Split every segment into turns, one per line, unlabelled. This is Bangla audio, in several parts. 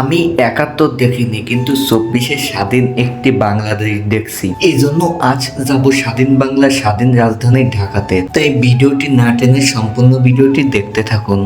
আমি একাত্তর দেখিনি, কিন্তু চব্বিশে স্বাধীন একটি বাংলাদেশ দেখছি। এই জন্য আজ যাব স্বাধীন বাংলা স্বাধীন রাজধানী ঢাকাতে। তাই ভিডিওটি না টেনে সম্পূর্ণ ভিডিওটি দেখতে থাকুন।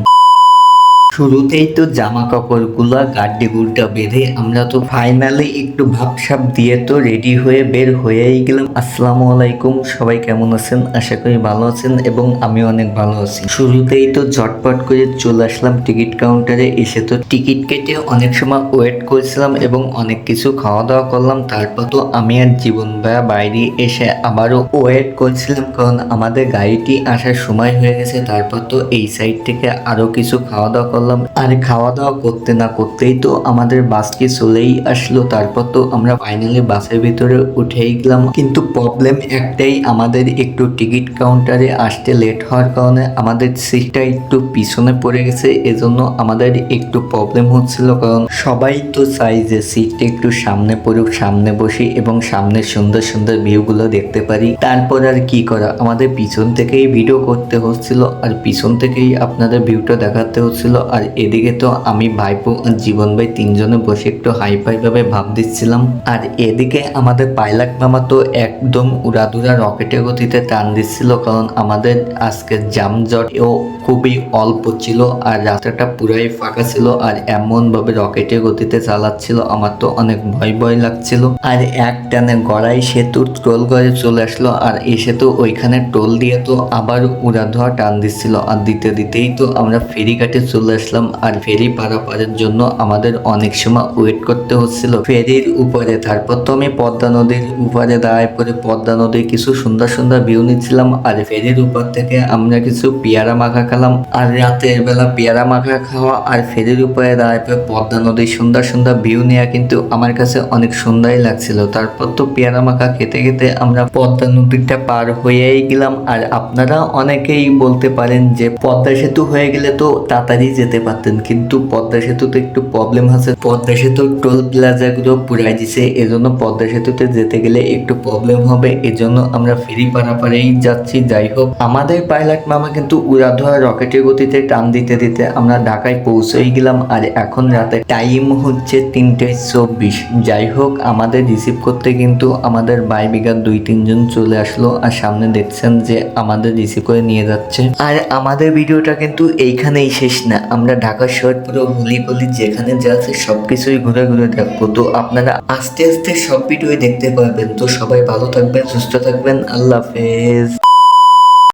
শুরুতেই তো জামা কাপড়গুলা গাড্ডি গুলটা বেঁধে আমরা তো ফাইনালি একটু ভাবসাব দিয়ে তো রেডি হয়ে বের হয়েই গেলাম। আসসালামু আলাইকুম, সবাই কেমন আছেন? আশা করি ভালো আছেন এবং আমি অনেক ভালো আছি। শুরুতেই তো ঝটপট করে চলে আসলাম টিকিট কাউন্টারে, এসে তো টিকিট কেটে অনেক সময় ওয়েট করেছিলাম এবং অনেক কিছু খাওয়া দাওয়া করলাম। তারপর তো আমি আর জীবন ভাইয়া বাইরে এসে আবারও ওয়েট করছিলাম কারণ আমাদের গাড়িটি আসার সময় হয়ে গেছে। তারপর তো এই সাইড থেকে আরও কিছু খাওয়া দাওয়া করলাম আর খাওয়া দাওয়া করতে না করতেই তো আমাদের বাসটি চলেই আসলো। তারপর তো আমরা ফাইনালি বাসের ভিতরে উঠেই গেলাম। কিন্তু প্রবলেম একটাই, আমাদের একটু টিকিট কাউন্টারে আসতে লেট হওয়ার কারণে আমাদের সিটটা একটু পিছনে পড়ে গেছে। এজন্য আমাদের একটু প্রবলেম হচ্ছিল কারণ সবাই তো চাই যে সিটটা একটু সামনে পড়ুক, সামনে বসি এবং সামনে সুন্দর সুন্দর ভিউগুলো দেখতে পারি। তারপর আর কি করা? আমাদের পিছন থেকেই ভিডিও করতে হচ্ছিল আর পিছন থেকেই আপনাদের ভিউটা দেখাতে হচ্ছিল। আর এদিকে তো আমি ভাইপো আর জীবন ভাই তিনজনে বসে একটু হাই ফাই ভাবে দিচ্ছিলাম। আর এদিকে আমাদের পাইলাক মামা তো একদম উড়াদুরা রকেটের গতিতে টান দিচ্ছিল কারণ আমাদের আজকে জামজট ও খুবই অল্প ছিল আর রাস্তাটা পুরাই ফাঁকা ছিল আর এমন ভাবে রকেটের গতিতে চালাচ্ছিল আমার তো অনেক ভয় ভয় লাগছিল। আর এক টানে গড়াই সেতু টোল করে চলে আসলো আর এসে তো ওইখানে টোল দিয়ে তো আবার উড়া ধোয়া টান দিচ্ছিল আর দিতে দিতেই তো আমরা ফেরি কাটে চলে আসলাম আর ফেরি পারাপারের জন্য আমাদের অনেক সময় ওয়েট করতে হচ্ছিল। ফেরির উপরে, তারপর তো আমি পদ্মা নদীর উপরে দাঁড়ায় পরে পদ্মা নদীর কিছু সুন্দর সুন্দর ভিউ নিচ্ছিলাম আর ফেরির উপর থেকে আমরা কিছু পেয়ারা মাখা খেলাম। আর রাতের বেলা পেয়ারা মাখা খাওয়া আর ফেরির উপরে দাঁড়ায় পরে পদ্মা নদীর সুন্দর সুন্দর ভিউ নেওয়া কিন্তু আমার কাছে অনেক সুন্দরই লাগছিল। তারপর তো পেয়ারা মাখা খেতে খেতে আমরা পদ্মা নদীটা পার হয়েই গেলাম। আর আপনারা অনেকেই বলতে পারেন যে পদ্মা সেতু হয়ে গেলে তো তাড়াতাড়ি যেতে পারতেন। কিন্তু পদ্মা সেতুতে একটু প্রবলেম আছে। পদ্মা সেতুর টোল প্লাজাগুলো পুরাই দিছে। এজন্য পদ্মা সেতুতে যেতে গেলে একটু প্রবলেম হবে। এজন্য আমরা ফেরি পারাপারেই যাচ্ছি। যাই হোক, আমাদের পাইলট মামা কিন্তু উড়াধোয়া রকেটের গতিতে টান দিতে দিতে আমরা ঢাকায় পৌঁছেই গেলাম। আর এখন রাতে টাইম হচ্ছে তিনটে চব্বিশ। যাই হোক, আমাদের রিসিভ করতে কিন্তু আমাদের বাই বিঘা দুই, তিনজন চলে আসলো। আর সামনে দেখছেন যে আমাদের রিসিভ করে নিয়ে যাচ্ছে। আর আমাদের ভিডিওটা কিন্তু এইখানেই শেষ না। আমরা ঢাকা শহর পুরো হুলি গলি যেখানে যা আছে সবকিছুই ঘুরে ঘুরে দেখব। তো আপনারা আস্তে আস্তে সব ভিডিও দেখতে পারবেন। তো সবাই ভালো থাকবেন, সুস্থ থাকবেন। আল্লাহ হাফেজ।